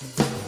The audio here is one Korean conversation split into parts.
나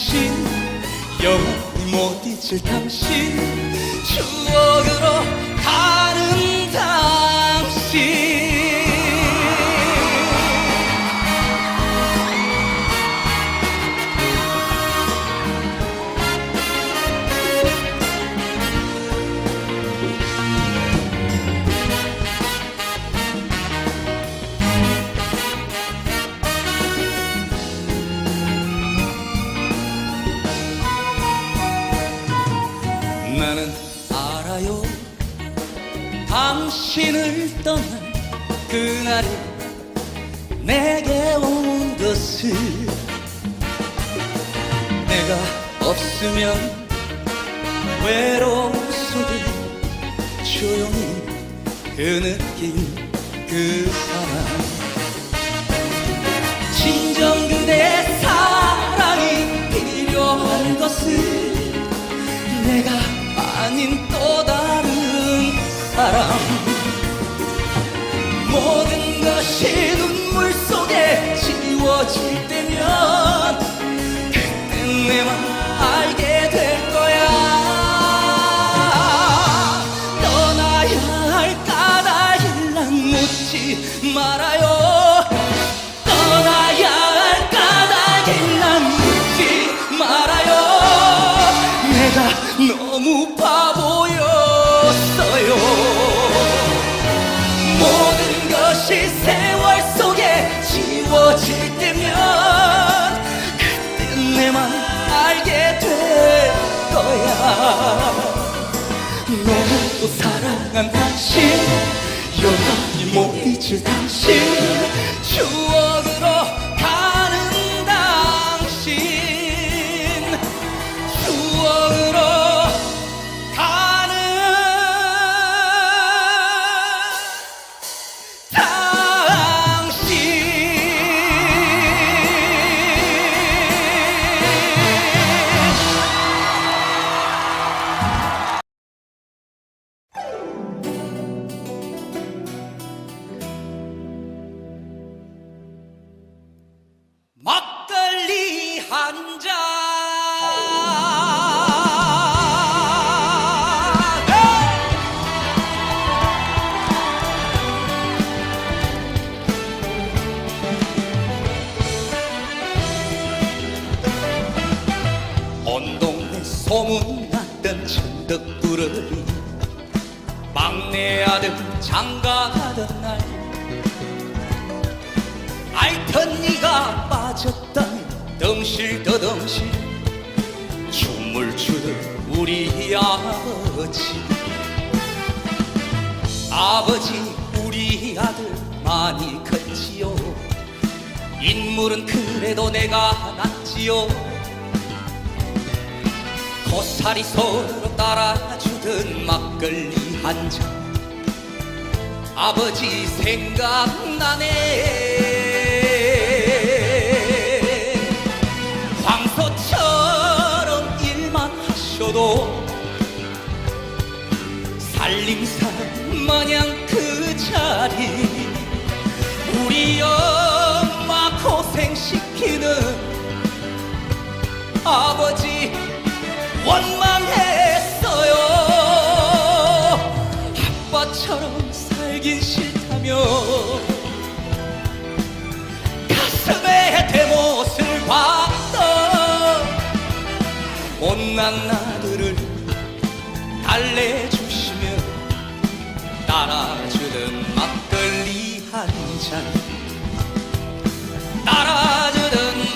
당신 영원히 못 잊을 당신 추억으로 가는 당신 당신을 떠난 그날이 내게 온 것을 내가 없으면 외로움 속에 조용히 그 느낌 그 사랑. 진정 그대 사랑이 필요한 것을 내가 아닌 또 다른 사람. 모든 것이 눈물 속에 지워질 때면 그때 내맘 알게 될 거야. 떠나야 할 까닭일랑 묻지 말아요. 떠나야 할 까닭일랑 묻지 말아요. 내가 너무 바보였어요 사랑한 당신 영원히 못 잊을 당신 추억 덩실더덩실 춤을 추던 우리 아버지. 아버지 우리 아들 많이 컸지요. 인물은 그래도 내가 낫지요. 고사리 손으로 따라주던 막걸리 한 잔. 아버지 생각나네 있어도 살림살 마냥 그 자리. 우리 엄마 고생시키는 아버지 원망했어요. 아빠처럼 살긴 싫다며 가슴에 대못을 박던 못난 나 따라주는 막걸리 한 잔. 따라주는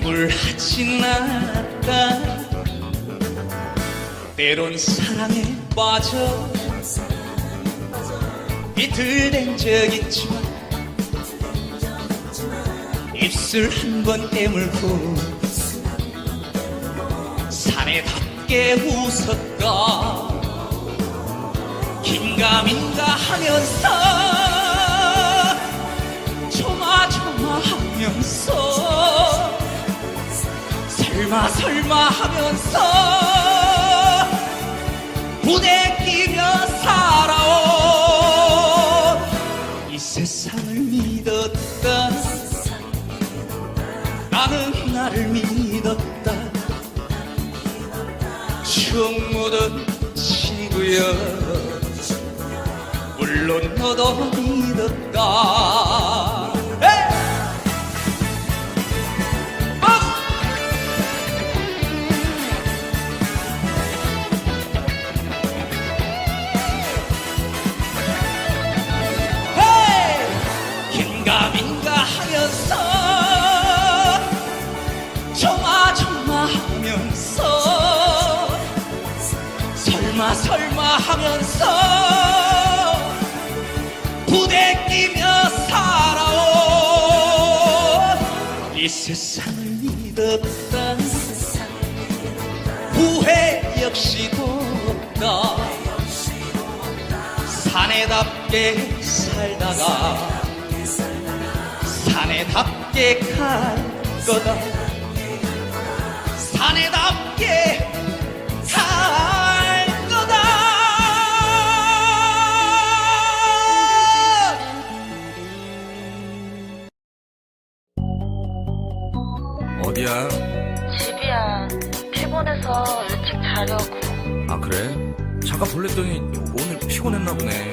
비굴하진 않았다. 때론 사랑에 빠져 비틀댄 적 있지만 입술 한 번 깨물고 사내답게 웃었다. 긴가민가 하면서 조마조마하면서 설마 설마 하면서 부대끼며 살아온 이 세상을 믿었다 나는 나를 믿었다 추억 묻은 친구여 물론 너도 믿었다 갈 거다 사내답게 갈 거다 어디야? 집이야. 피곤해서 일찍 자려고. 아 그래? 잠깐 볼랬더니 오늘 피곤했나 보네.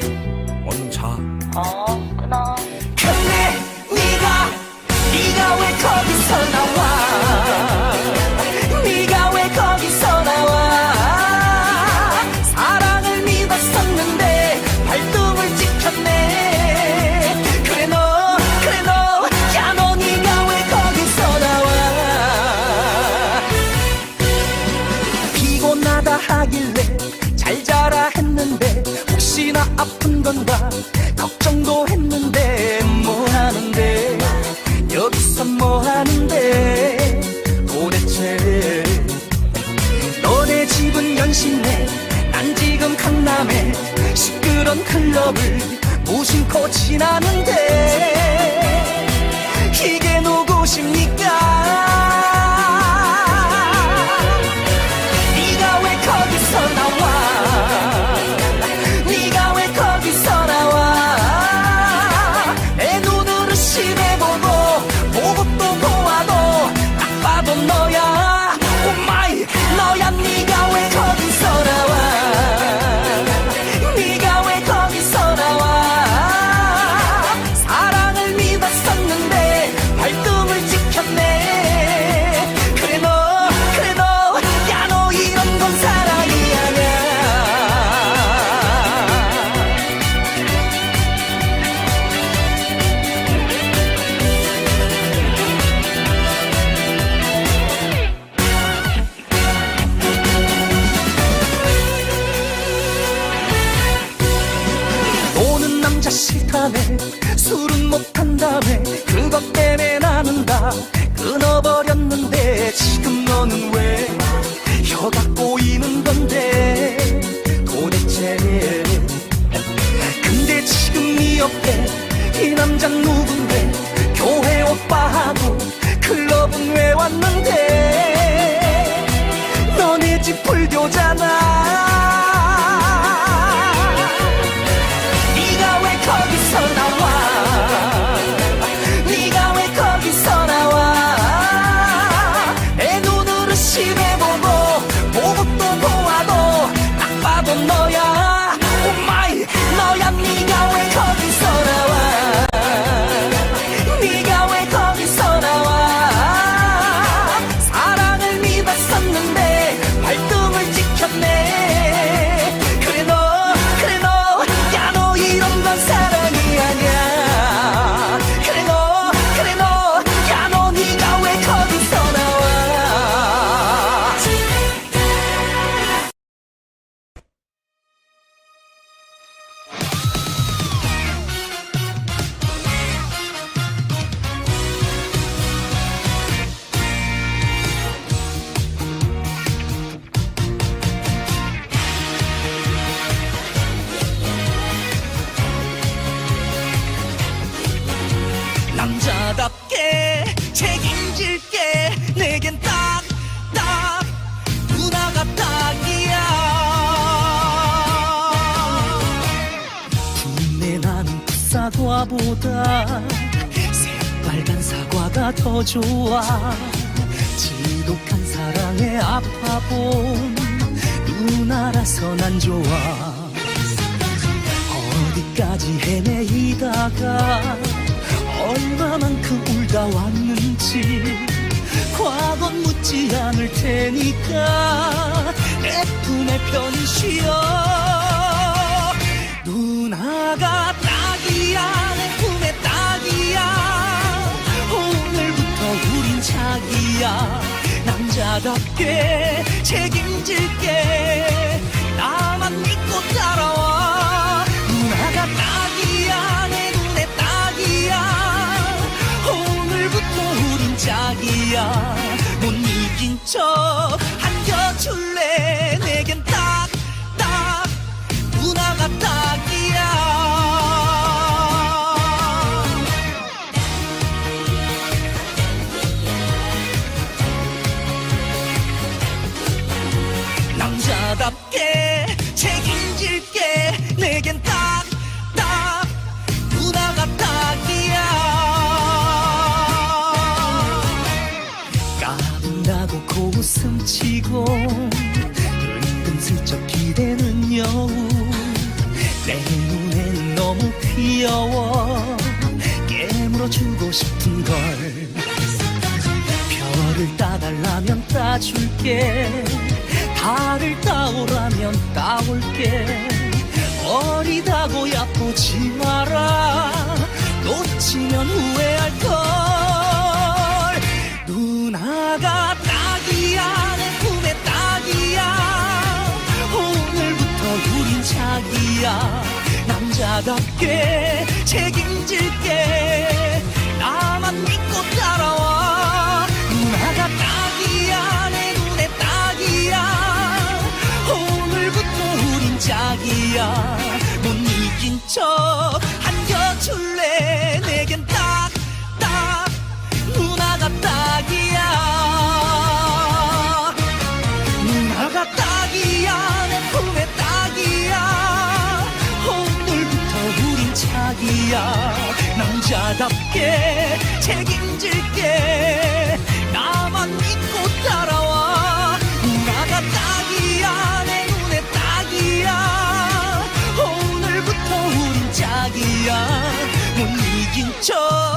연신내 난 지금 강남에 그런 클럽을 무심코 지나는데 이게 누구십니까 사과보다 새빨간 사과가 더 좋아. 지독한 사랑에 아파본 누나라서 난 좋아. 어디까지 헤매이다가 얼마만큼 울다 왔는지 과거는 묻지 않을 테니까 내 품에 편히 쉬어. 누나가 자기야. 남자답게 책임질게. 나만 믿고 따라와. 누나가 딱이야. 내 눈에 딱이야. 오늘부터 우린 짝이야. 못 이긴 척 안겨줄래. 내겐 딱 딱. 누나가 딱 고웃음 치고 은근슬쩍 기대는 여우. 내 눈엔 너무 귀여워 깨물어주고 싶은 걸. 별을 따달라면 따줄게. 달을 따오라면 따올게. 어리다고 얕보지 마라 남자답게 책임질게. 나만 믿고 따라와. 누나가 딱이야 내 눈에 딱이야. 오늘부터 우린 짝이야. 못 이긴 척 차기야. 남자답게 책임질게. 나만 믿고 따라와. 누나가 딱이야. 내 눈에 딱이야. 오늘부터 우린 짝이야. 못 이긴 척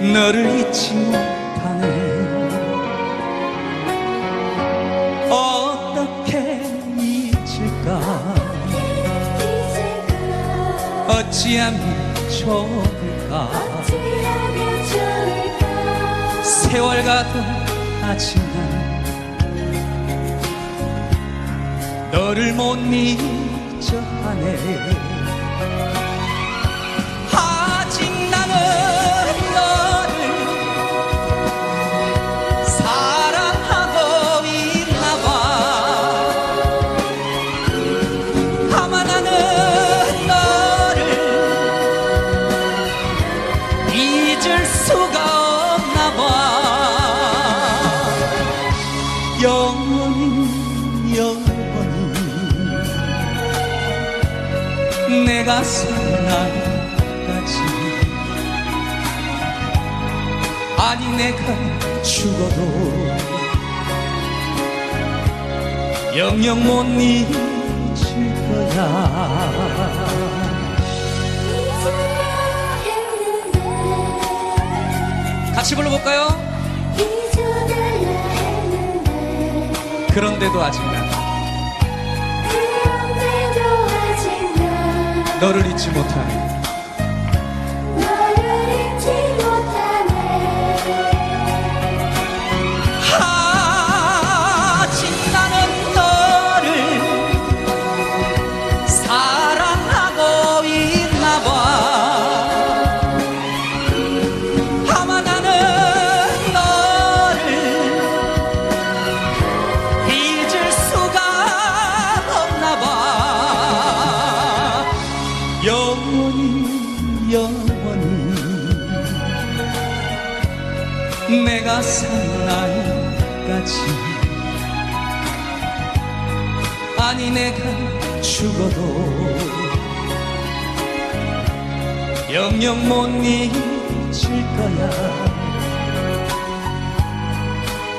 너를 잊지 못하네 어떻게 잊을까? 어찌하면 좋을까? 세월 가도 난 너를 못 잊어 하네 내가 살아가지. 아니 내가 죽어도 영영 못 잊을 거야. 같이 불러볼까요? 그런데도 아직 난 너를 잊지 못하네 내가 사는 날까지. 아니 내가 죽어도 영영 못 잊을 거야.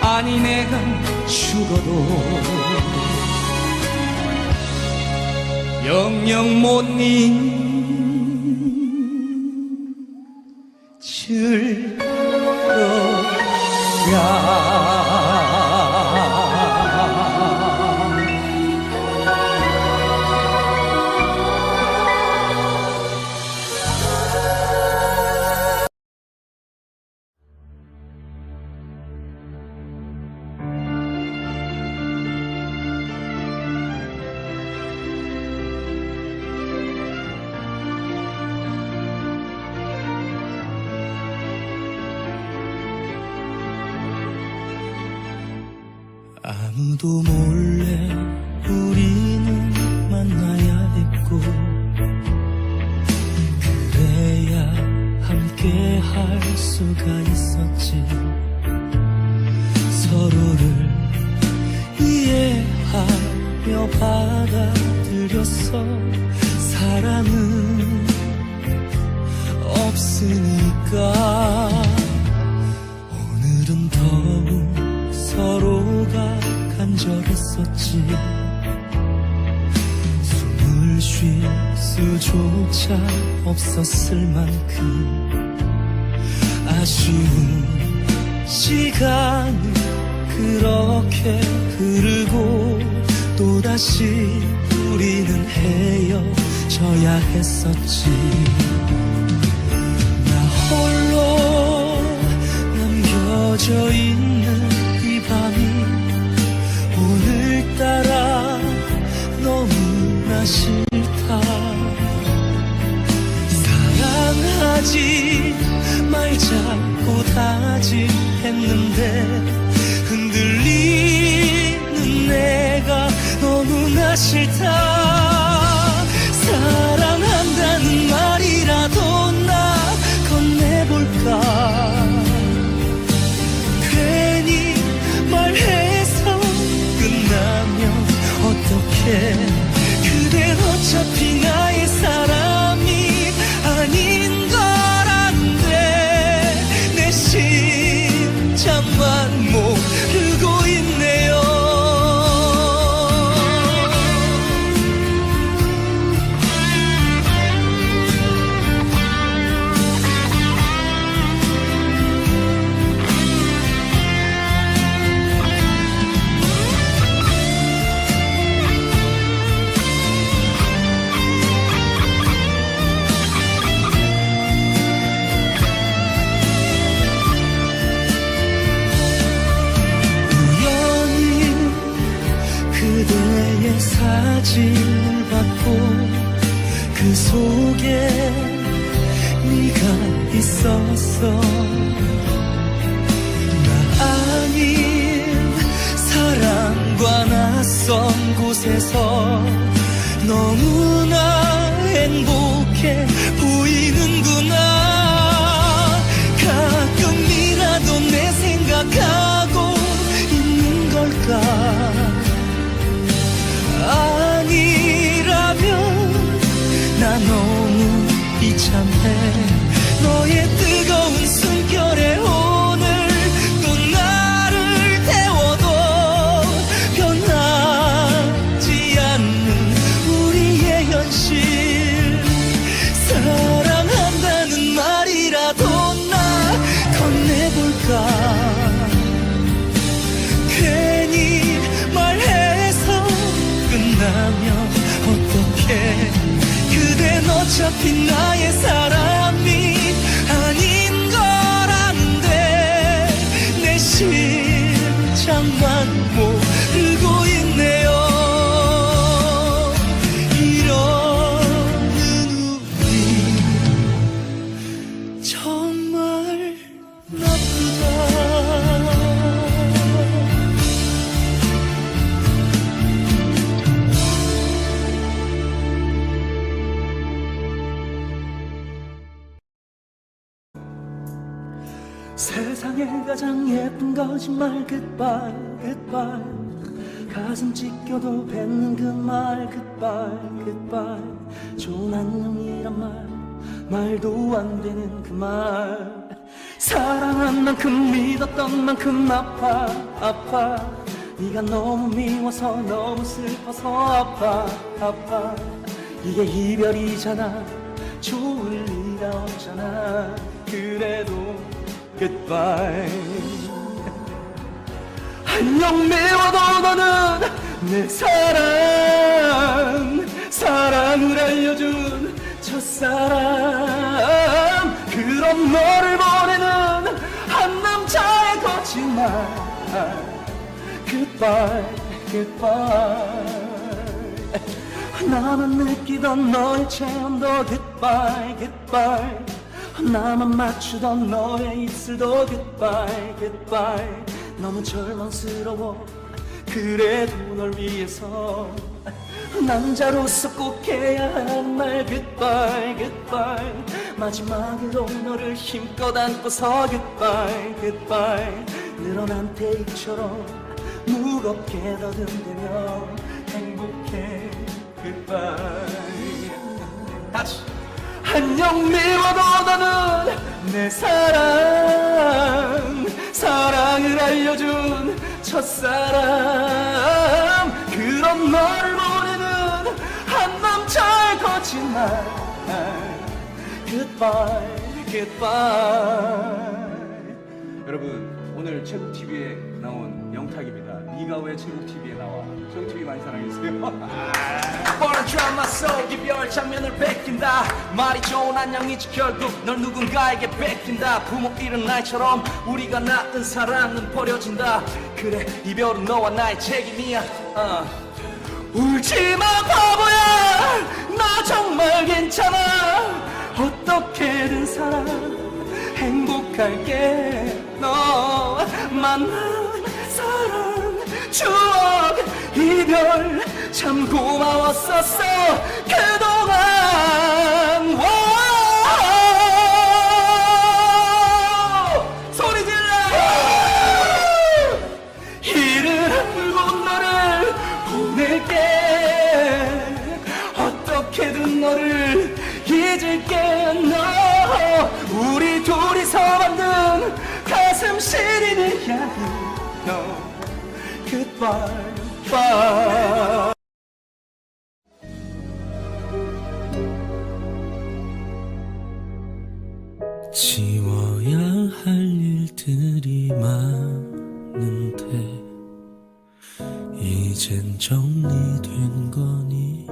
아니 내가 죽어도 영영 못 잊을 수조차 없었을 만큼 아쉬운 시간이 그렇게 흐르고 또다시 우리는 헤어져야 했었지. 나 홀로 남겨져 있는 이 밤이 오늘따라 너무나 싫 하지 말자고 다짐했는데 흔들리는 내가 너무나 싫다 어차 거짓말 goodbye goodbye. 가슴 찢겨도 뱉는 그 말 goodbye goodbye. 좋은 안녕이란 말 말도 안 되는 그 말. 사랑한 만큼 믿었던 만큼 아파 아파. 네가 너무 미워서 너무 슬퍼서 아파 아파. 이게 이별이잖아 좋을 리가 없잖아. 그래도 goodbye 안녕 미워도 너는 내 사랑 사랑을 알려준 첫사랑. 그런 너를 보내는 한 남자의 거짓말. Goodbye, goodbye. 나만 느끼던 너의 체온도 Goodbye, goodbye. 나만 맞추던 너의 입술도 Goodbye, goodbye 너무 절망스러워. 그래도 널 위해서 남자로서 꼭 해야 하는 말. Goodbye, goodbye. 마지막으로 너를 힘껏 안고서 Goodbye, goodbye. 늘어난 테이프처럼 무겁게 더듬대며 행복해. Goodbye. 다시. 안녕 미워도 너는 내 사랑 사랑을 알려준 첫사랑. 너를 보내는 한 남자의 거짓말. Goodbye, goodbye. 여러분 오늘 최국 TV에 나온 영탁입니다 네가 왜 최국 TV에 나와. 최국 TV 많이 사랑해주세요. 뻔한 드라마 속 이별 장면을 베낀다. 말이 좋은 안녕이지 결국 널 누군가에게 뺏긴다. 부모 잃은 나이처럼 우리가 낳은 사랑은 버려진다. 그래 이별은 너와 나의 책임이야. 어. 울지마 바보야. 나 정말 괜찮아. 어떻게든 살아. 행복할게. 너 만난 사랑 추억 이별 참 고마웠었어. 그동안. 와 소리 질러! 이를 알고 너를 보낼게. 어떻게든 너를 잊을게 Bye. 지워야 할 일들이 많은데 이젠 정리된 거니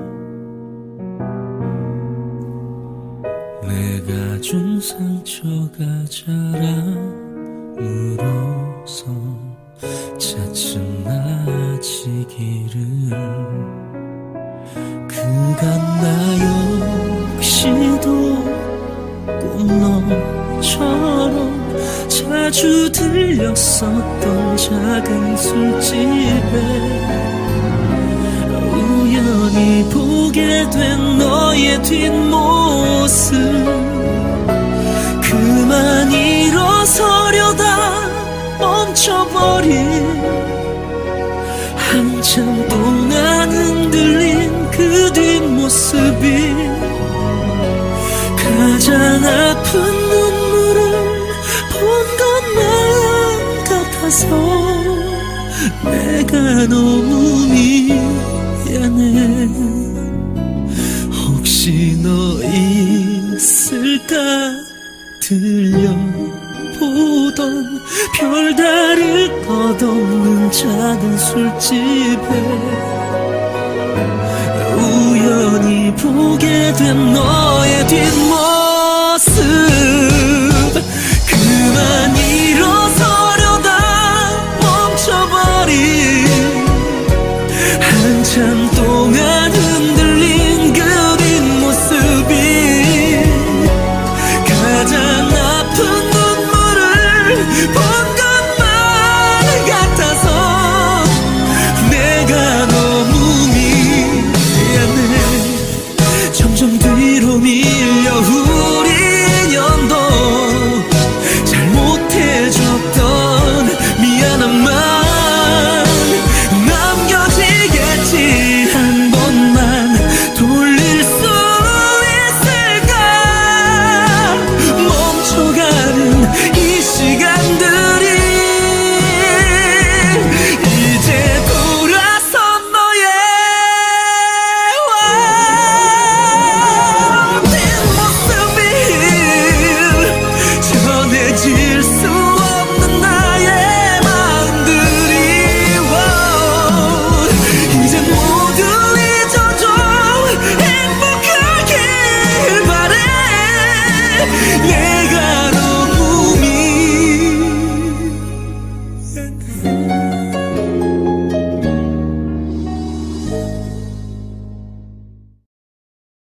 내가 준 상처가 자랑으로서 차츰 나아지기를 그간 나 역시도 꼭 너처럼 자주 들렸었던 작은 술집에 우연히 보게 된 너의 뒷모습 그만 일어서려다 멈춰버린 한참 동안 흔들린 그 뒷모습이 가장 아픈 눈물을 본 것만 같아서 내가 너무 미안해. 혹시 너 있을까? 들려 있던 별다를 것없는 작은 술집에 우연히 보게 된 너의 뒷모습. 그만 일어서려다 멈춰버린 한참